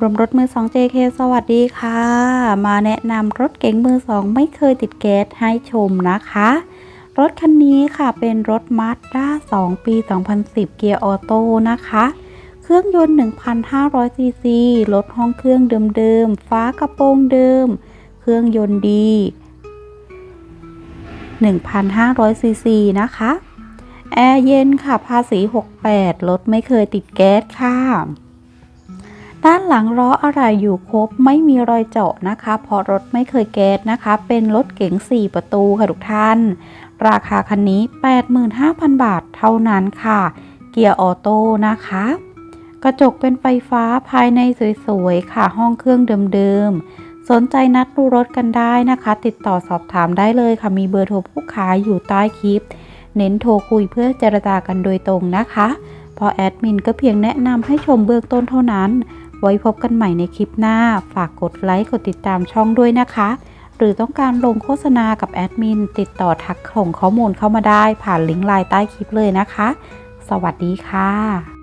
รวมรถมือ 2 JK สวัสดีค่ะ มาแนะนำรถเก๋งมือ 2 ไม่เคยติดแก๊สให้ชมนะคะ รถคันนี้ค่ะเป็นรถ Mazda 2 ปี 2010 เกียร์ออโต้นะคะ เครื่องยนต์ 1,500 ซีซี รถห้องเครื่องเดิมๆฟ้ากระโปรงเดิม เครื่องยนต์ดี 1,500 ซีซีนะคะ แอร์เย็นค่ะภาษี 68 รถไม่เคยติดแก๊สค่ะ ด้านหลังล้ออะไรอยู่ครบไม่มีรอยเจาะนะคะเพราะรถไม่เคยแก๊สนะคะ เป็นรถเก๋ง 4 ประตูค่ะทุกท่าน ราคาคันนี้ 85,000 บาทเท่านั้นค่ะ เกียร์ออโต้นะคะ กระจกเป็นไฟฟ้าภายในสวยๆ ค่ะ ห้องเครื่องเดิมๆ สนใจนัดดูรถกันได้นะคะ ติดต่อสอบถามได้เลยค่ะมีเบอร์โทรผู้ขายอยู่ใต้คลิป เน้นโทรคุยเพื่อเจรจากันโดยตรงนะคะ เพราะแอดมินก็เพียงแนะนำให้ชมเบื้องต้นเท่านั้น ไว้พบกันใหม่ในคลิปหน้า ฝากกดไลค์กดติดตามช่องด้วยนะคะ หรือต้องการลงโฆษณากับแอดมิน ติดต่อทักส่งข้อมูลเข้ามาได้ ผ่านลิงก์ไลน์ใต้คลิปเลยนะคะ สวัสดีค่ะ